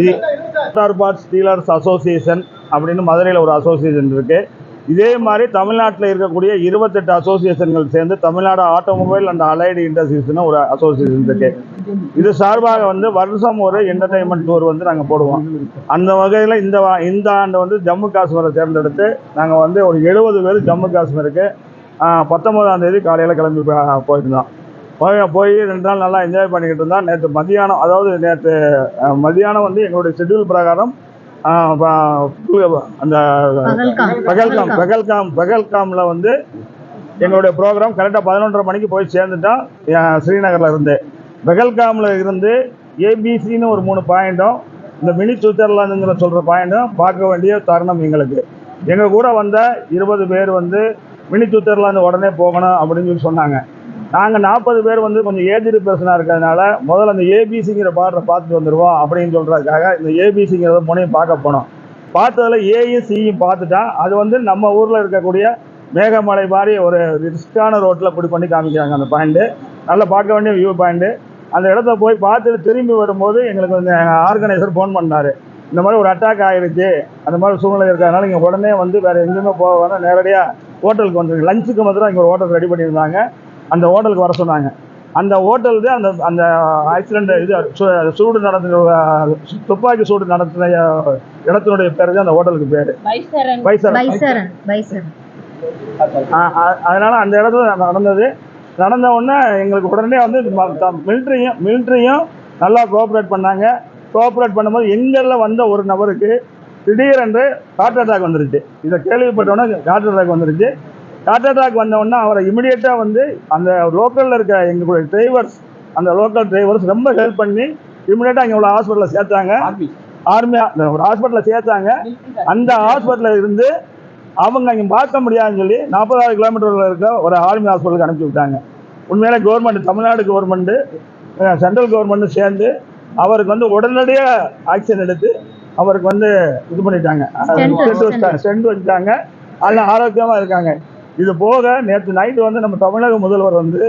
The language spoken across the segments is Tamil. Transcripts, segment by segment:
இது மோட்டார் பார்ட்ஸ் டீலர்ஸ் அசோசியேஷன் அப்படின்னு மதுரையில் ஒரு அசோசியேஷன் இருக்குது இதே மாதிரி தமிழ்நாட்டில் இருக்கக்கூடிய இருபத்தெட்டு அசோசியேஷன்கள் சேர்ந்து தமிழ்நாடு ஆட்டோமொபைல் அண்ட் அலைடு இண்டஸ்ட்ரீஸ்னு ஒரு அசோசியேஷன் இருக்கு. இது சார்பாக வந்து வருஷம் ஒரு என்டர்டைன்மெண்ட் டூர் வந்து நாங்கள் போடுவோம். அந்த வகையில் இந்த இந்த ஆண்டு வந்து ஜம்மு காஷ்மீரை தேர்ந்தெடுத்து நாங்கள் வந்து ஒரு எழுபது பேர் ஜம்மு காஷ்மீருக்கு பத்தொன்பதாம் தேதி காலையில் கிளம்பி போயிருந்தோம். போய் போய் ரெண்டு நாள் நல்லா என்ஜாய் பண்ணிக்கிட்டு இருந்தோம் நேற்று மதியானம் அதாவது நேற்று மதியானம் வந்து எங்களுடைய ஷெட்யூல் பிரகாரம் அந்த பகல்காம். பகல்காம் பகல்காம். பகல்காமில் வந்து எங்களுடைய ப்ரோக்ராம் கரெக்டாக பதினொன்றரை மணிக்கு போய் சேர்ந்துட்டோம் ஸ்ரீநகர்ல இருந்து. பகல்காமில் இருந்து ஏபிசின்னு ஒரு மூணு பாயிண்ட்டும் இந்த மினி சுவிட்சர்லாந்துங்கிற சொல்கிற பாயிண்ட்டும் பார்க்க வேண்டிய தருணம் எங்களுக்கு. எங்கள் கூட வந்த இருபது பேர் வந்து மினி சுவிட்சர்லாந்து உடனே போகணும் அப்படின்னு சொல்லி சொன்னாங்க. நாங்கள் நாற்பது பேர் வந்து கொஞ்சம் ஏஜ்டு பர்சனாக இருக்கிறதுனால முதல்ல அந்த ஏபிசிங்கிற பாட்டை பார்த்துட்டு வந்துடுவோம் அப்படின்னு சொல்கிறதுக்காக இந்த ஏபிசிங்கிறத முனையும் பார்க்க போனோம். பார்த்ததுல ஏயும் சியும் பார்த்துட்டா அது வந்து நம்ம ஊரில் இருக்கக்கூடிய மேகமலை மாதிரி ஒரு ரிஸ்க்கான ரோட்டில் இப்படி பண்ணி காமிக்கிறாங்க அந்த பாயிண்ட்டு நல்லா பார்க்க வேண்டிய வியூ பாயிண்ட்டு அந்த இடத்த போய் பார்த்துட்டு திரும்பி வரும்போது எங்களுக்கு வந்து ஆர்கனைசர் ஃபோன் பண்ணார். இந்த மாதிரி ஒரு அட்டாக் ஆகிருச்சு அந்த மாதிரி சூழ்நிலை இருக்கிறதுனால இங்கே உடனே வந்து வேறு எங்கேயுமே போக வேணாம். நேரடியாக ஹோட்டலுக்கு வந்துருக்கு லஞ்சுக்கு மாத்திரம் இங்கே ஒரு ஹோட்டல் ரெடி பண்ணியிருந்தாங்க. அந்த ஹோட்டலுக்கு வர சொன்னாங்க. அந்த ஹோட்டல் தான் அந்த அந்த ஆக்சிடென்ட் இது சூ- சூடு நடந்த துப்பாக்கி சூடு நடத்தின இடத்தினுடைய பேர் தான் அந்த ஹோட்டலுக்கு பேர். பைசரன் பைசரன் அதனால அந்த இடத்துல நடந்தது. நடந்த உடனே எங்களுக்கு உடனே வந்து மிலிட்ரியும் மிலிட்ரியும் நல்லா கோஆப்ரேட் பண்ணாங்க. கோஆப்ரேட் பண்ணும்போது எங்களில் வந்த ஒரு நபருக்கு திடீரென்று ஹார்ட் அட்டாக் வந்துருச்சு. இதை கேள்விப்பட்டோன்னே ஹார்ட் அட்டாக் வந்துருச்சு. ஹார்ட் அட்டாக் வந்த உடனே அவரை இமிடியேட்டாக வந்து அந்த லோக்கலில் இருக்க எங்களுடைய டிரைவர்ஸ் அந்த லோக்கல் டிரைவர்ஸ் ரொம்ப ஹெல்ப் பண்ணி இமிடியேட்டாக இங்கே உள்ள ஹாஸ்பிட்டலில் சேர்த்தாங்க. ஆர்மி ஒரு ஹாஸ்பிட்டலில் சேர்த்தாங்க. அந்த ஹாஸ்பிட்டலில் இருந்து அவங்க இங்கே பார்க்க முடியாதுன்னு சொல்லி நாற்பதாயிரம் கிலோமீட்டரில் இருக்க ஒரு ஆர்மி ஹாஸ்பிட்டலுக்கு அனுப்பி விட்டாங்க. உண்மையிலே கவர்மெண்ட் தமிழ்நாடு கவர்மெண்ட்டு சென்ட்ரல் கவர்மெண்ட்டும் சேர்ந்து அவருக்கு வந்து உடனடியாக ஆக்ஷன் எடுத்து அவருக்கு வந்து இது பண்ணிட்டாங்க. ஸ்டெண்ட் வச்சுட்டாங்க. அதில் ஆரோக்கியமாக இருக்காங்க. இது போக நேற்று நைட்டு வந்து நம்ம தமிழக முதல்வர் வந்து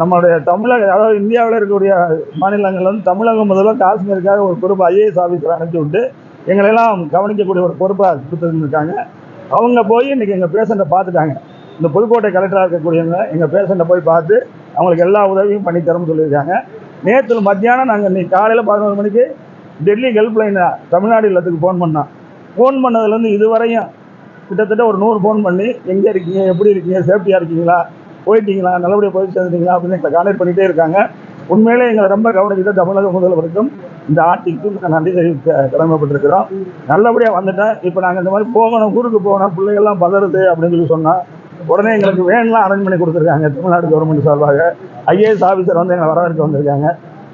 நம்மளுடைய தமிழக அதாவது இந்தியாவில் இருக்கக்கூடிய மாநிலங்கள் வந்து தமிழக முதல்வர் காஷ்மீருக்காக ஒரு பொறுப்பு ஐஏஎஸ் ஆஃபீஸர் அனுப்பிச்சு விட்டு எங்களெல்லாம் கவனிக்கக்கூடிய ஒரு பொறுப்பாக கொடுத்துருந்துருக்காங்க. அவங்க போய் இன்னைக்கு எங்கள் பேஷண்ட்டை பார்த்துட்டாங்க. இந்த புதுக்கோட்டை கலெக்டராக இருக்கக்கூடியவங்க எங்கள் பேஷண்ட்டை போய் பார்த்து அவங்களுக்கு எல்லா உதவியும் பண்ணி சொல்லியிருக்காங்க. நேற்று மத்தியானம் நாங்கள் இன்னைக்கு காலையில் பதினோரு மணிக்கு டெல்லி ஹெல்ப்லைன் தமிழ்நாடு இல்லத்துக்கு ஃபோன் பண்ணோம். ஃபோன் பண்ணதுலேருந்து இதுவரையும் கிட்டத்தட்ட ஒரு நூறு ஃபோன் பண்ணி எங்கே இருக்கீங்க? எப்படி இருக்கீங்க? சேஃப்டியாக இருக்கீங்களா? போயிட்டீங்களா? நல்லபடியாக போய் சேர்ந்துட்டீங்களா? அப்படின்னு எங்களை கான்டாக்ட் பண்ணிகிட்டே இருக்காங்க. உண்மையிலே எங்களை ரொம்ப கவனிக்கிட்ட தமிழக முதல்வருக்கும் இந்த ஆட்சிக்கும் நான் நன்றி தெரிவிக்க கடமைப்பட்டிருக்கிறோம். நல்லபடியாக வந்துட்டேன். இப்போ நாங்கள் இந்த மாதிரி போகணும் ஊருக்கு போகணும் பிள்ளைகள்லாம் பதறுது அப்படின்னு சொல்லி சொன்னால் உடனே எங்களுக்கு வேன்லாம் அரேஞ்ச் பண்ணி கொடுத்துருக்காங்க தமிழ்நாடு கவர்மெண்ட் சார்பாக. ஐஏஎஸ் ஆஃபீஸர் வந்து எங்களை வரவேற்க வந்திருக்காங்க.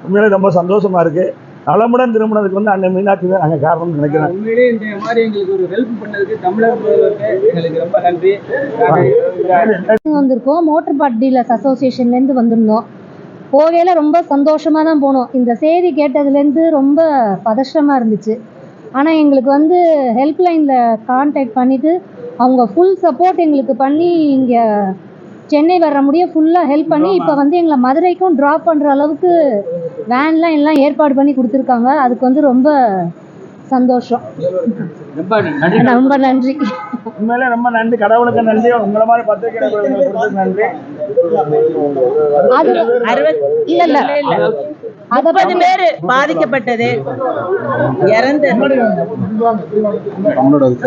உண்மையிலே ரொம்ப சந்தோஷமாக இருக்குது நலமுடன் திரும்பினதுக்கு வந்து அன்னை மீனாட்சி தான் நாங்கள் காரணம்னு நினைக்கிறேன். உண்மையிலேயே இந்த மாதிரி எங்களுக்கு ஒரு ஹெல்ப் பண்ணதுக்கு தமிழக முதல்வருக்கு எங்களுக்கு ரொம்ப நன்றி. நாங்க வந்திருக்கோம். மோட்டர் பார்ட் டீலர்ஸ் அசோசியேஷன்லேருந்து வந்திருந்தோம். போகையில் ரொம்ப சந்தோஷமாக தான் போனோம். இந்த செய்தி கேட்டதுலேருந்து ரொம்ப பதஷ்டமாக இருந்துச்சு. ஆனால் எங்களுக்கு வந்து ஹெல்ப்லைனில் கான்டாக்ட் பண்ணிவிட்டு அவங்க ஃபுல் சப்போர்ட் எங்களுக்கு பண்ணி இங்கே சென்னை வர முடிய ஃபுல்லாக ஹெல்ப் பண்ணி இப்போ வந்து எங்களை மதுரைக்கும் ட்ராப் பண்ணுற அளவுக்கு வேன்லாம் எல்லாம் ஏற்பாடு பண்ணி கொடுத்துருக்காங்க. அதுக்கு வந்து ரொம்ப சந்தோஷம். ரொம்ப நன்றி. ரொம்ப நன்றி. உண்மையிலே ரொம்ப நன்றி. கடவுளுக்கு நன்றி. உங்களை மாதிரி பத்திரிகை நன்றி. அது இல்ல இல்ல. அத முப்பது பேர் பாதிக்கப்பட்டது. இறந்து.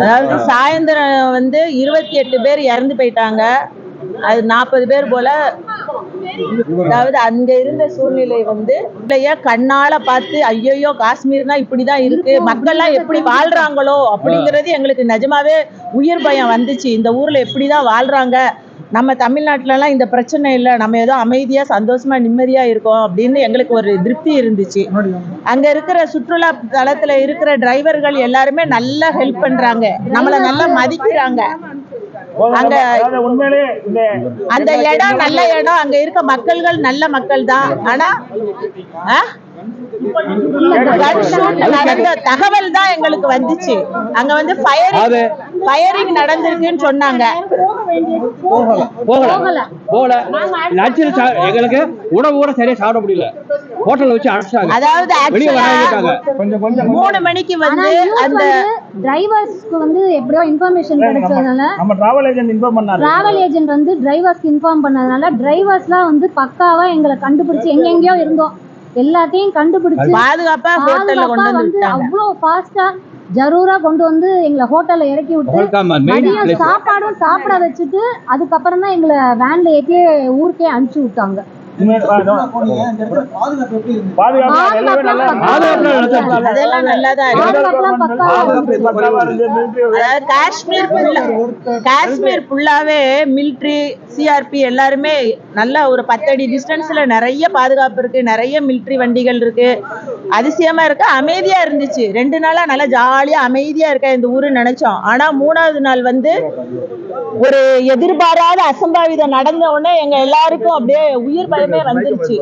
அதாவது சாயந்தரம் வந்து இருபத்தி எட்டு பேர் இறந்து போயிட்டாங்க. அது நாற்பது பேர் போல. அதாவது அங்க இருந்த சூழ்நிலை வந்து பிள்ளைய கண்ணால பார்த்து ஐயோ காஷ்மீர்னா இப்படிதான் இருக்கு. மக்கள்லாம் எப்படி வாழ்றாங்களோ அப்படிங்கிறது எங்களுக்கு நிஜமாவே உயிர் பயம் வந்துச்சு. இந்த ஊர்ல எப்படிதான் வாழ்றாங்க? நம்ம தமிழ்நாட்டிலலாம் இந்த பிரச்சனை இல்லை. நம்ம ஏதோ அமைதியா சந்தோஷமா நிம்மதியா இருக்கோம் அப்படின்னு எங்களுக்கு ஒரு திருப்தி இருந்துச்சு. அங்க இருக்கிற சுற்றுலா தலத்துல இருக்கிற டிரைவர்கள் எல்லாருமே நல்லா ஹெல்ப் பண்றாங்க. நம்மளை நல்லா மதிக்கிறாங்க. அங்க அந்த இடம் நல்ல இடம் அங்க இருக்க மக்கள்கள் நல்ல மக்கள் தான் ஆனா நடந்த தகவல் தான் எங்களுக்கு வந்துச்சு. அங்க வந்து ஃபயர் ஃபயரிங் நடந்திருக்குன்னு சொன்னாங்க. போகல போகல. போகல. லட்சம் எங்களுக்கு உணவு கூட சரியா சாப்பிட முடியல. ஹோட்டல்ல வச்சு அடைச்சிட்டாங்க அதாவது கொஞ்சம் மூணு மணிக்கு வந்து அந்த டிரைவர்ஸ்க்கு வந்து எப்படியோ இன்ஃபர்மேஷன் கிடைச்சதுனால நம்ம டிராவல் ஏஜென்ட் இன்ஃபார்ம் பண்ணாரு. டிராவல் ஏஜென்ட் வந்து டிரைவர்ஸ்க்கு இன்ஃபார்ம் பண்ணதுனால டிரைவர்ஸ்லாம் வந்து பக்காவா எங்களை கண்டுபிடிச்சு எங்கெங்கேயோ இருந்தோம். எல்லாத்தையும் கண்டுபிடிச்சு பாதுகாப்பா ஹோட்டல்ல கொண்டு வந்து அவ்வளோ ஃபாஸ்டா ஜரூரா கொண்டு வந்து எங்களை ஹோட்டல்ல இறக்கி விட்டு சாப்பாடும் சாப்பிட வச்சுட்டு அதுக்கப்புறம் தான் எங்களை வேன்ல ஏற்றி ஊருக்கே அனுப்பிச்சு விட்டாங்க. காஷ்மீர் காஷ்மீர் ஃபுல்லாவே மிலிட்ரி சிஆர்பி எல்லாருமே நல்ல ஒரு பத்தடி டிஸ்டன்ஸ்ல நிறைய பாதுகாப்பு இருக்கு. நிறைய மிலிட்ரி வண்டிகள் இருக்கு. அதிசயமா இருக்குது அமைதியா இருந்துச்சு. ரெண்டு நாளா நல்லா ஜாலியா அமைதியா இருக்க இந்த ஊரு நினைச்சோம். ஆனா மூணாவது நாள் வந்து ஒரு எதிர்பாராத அசம்பாவிதம் நடந்த உடனே எங்க எல்லாருக்கும் அப்படியே உயிர் பயமே வந்துருச்சு.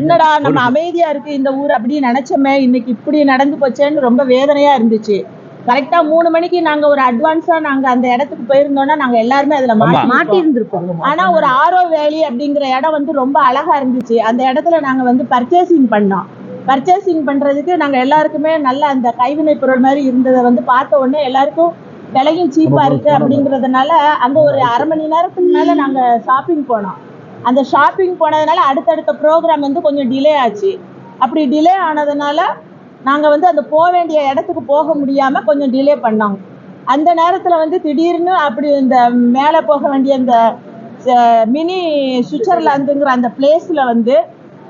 என்னடா நம்ம அமைதியா இருக்கு இந்த ஊர் அப்படின்னு நினைச்சோமே. இன்னைக்கு இப்படி நடந்து போச்சேன்னு ரொம்ப வேதனையா இருந்துச்சு. கரெக்டா மூணு மணிக்கு நாங்க ஒரு அட்வான்ஸா நாங்க அந்த இடத்துக்கு போயிருந்தோம்னா நாங்க எல்லாருமே அதுல மாட்டி மாட்டி இருந்திருப்போம் ஆனா ஒரு ஆரோ வேலி அப்படிங்கிற இடம் வந்து ரொம்ப அழகா இருந்துச்சு. அந்த இடத்துல நாங்க வந்து பர்ச்சேசிங் பண்ணோம். பர்ச்சேசிங் பண்றதுக்கு நாங்க எல்லாருக்குமே நல்ல அந்த கைவினை பொருள் மாதிரி இருந்ததை வந்து பார்த்த உடனே எல்லாருக்கும் விலையும் சீப்பா இருக்கு அப்படிங்கறதுனால அங்க ஒரு அரை மணி நேரத்துக்கு மேல நாங்க ஷாப்பிங் போனோம். அந்த ஷாப்பிங் போனதுனால அடுத்தடுத்த ப்ரோக்ராம் வந்து கொஞ்சம் டிலே ஆச்சு. அப்படி டிலே ஆனதுனால நாங்கள் வந்து அந்த போக வேண்டிய இடத்துக்கு போக முடியாமல் கொஞ்சம் டிலே பண்ணோம் அந்த நேரத்தில் வந்து திடீர்னு அப்படி இந்த மேலே போக வேண்டிய அந்த மினி சுவிட்சர்லாந்துங்கிற அந்த பிளேஸில் வந்து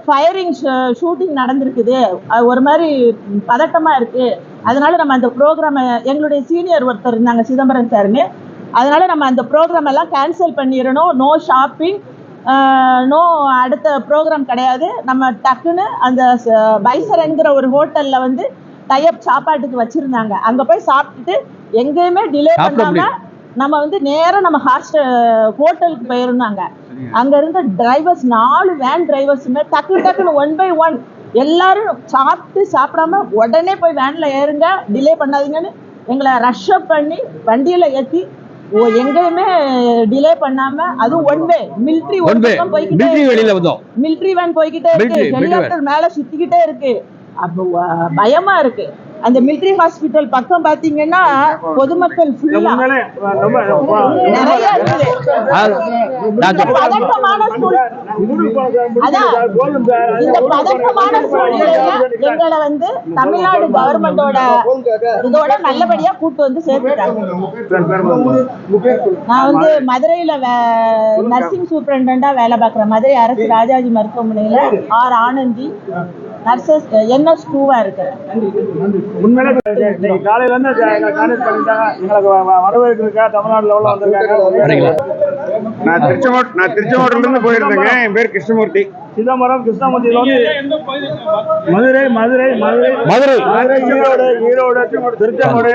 ஃபயரிங் ஷூட்டிங் நடந்திருக்குது. அது ஒரு மாதிரி பதட்டமாக இருக்குது அதனால நம்ம அந்த ப்ரோக்ராமை எங்களுடைய சீனியர் ஒருத்தர் இருந்தாங்க சிதம்பரம் சார்னு அதனால நம்ம அந்த ப்ரோக்ராம் எல்லாம் கேன்சல் பண்ணிடணும். நோ ஷாப்பிங் நோ அடுத்த ப்ரோக்ராம் கிடையாது. நம்ம டக்குன்னு அந்த பைசரன்கிற ஒரு ஹோட்டல்ல வந்து டைப் சாப்பாட்டுக்கு வச்சிருந்தாங்க. அங்க போய் சாப்பிட்டுட்டு எங்கேயுமே டிலே சாப்பிட பண்ணாம நம்ம வந்து நேரா நம்ம ஹாஸ்டல் ஹோட்டலுக்கு போயிருந்தாங்க. அங்க இருந்த டிரைவர்ஸ் நாலு வேன் டிரைவர்ஸுமே டக்கு டக்குன்னு ஒன் பை ஒன் எல்லாரும் சாப்பிட்டு சாப்பிடாம உடனே போய் வேன்ல ஏறுங்க டிலே பண்ணாதீங்கன்னு எங்களை ரஷ் அப் பண்ணி வண்டியில ஏத்தி ஓ எங்கேயுமே டிலே பண்ணாம அதுவும் ஒன் வே மிலிட்ரி ஒன் வெளியில வந்தோம். மிலிட்ரி வேன் போய்கிட்டே இருக்கு. ஹெலிகாப்டர் மேல சுத்திக்கிட்டே இருக்கு. அப்போ பயமா இருக்கு. அந்த மிலிட்ரி ஹாஸ்பிட்டல் பக்கம் பாத்தீங்கன்னா பொதுமக்கள் ஃபுல்லா நிறைய பதட்டமான. இந்த பதட்டமான சூழ்நிலையில எங்களை வந்து தமிழ்நாடு கவர்மெண்டோட இதோட நல்லபடியா கூட்டு வந்து சேர்த்துட்டாங்க. நான் வந்து மதுரையில நர்சிங் சூப்பரண்டா வேலை பார்க்குறேன். மதுரை அரசு ராஜாஜி மருத்துவமனையில ஆர் ஆனந்தி. நர்சஸ் என்எஸ் டூவா இருக்கிறேன் உண்மையிலே காலையில இருந்து கான்டாக்ட் பண்ணிட்டாங்க. எங்களுக்கு வ- வ- வரவேற்கிறதுக்காக தமிழ்நாடு லெவலில் வந்திருக்காங்க? நான் திருச்செங்கோட் நான் திருச்செங்கோட்டில இருந்து போயிருந்தேங்க. என் பேர் கிருஷ்ணமூர்த்தி. சிதம்பரம் கிருஷ்ணமூர்த்தியில வந்து மதுரை மதுரை மதுரை. மதுரை. மதுரை ஈரோடு ஈரோடு திருச்செங்கோடு.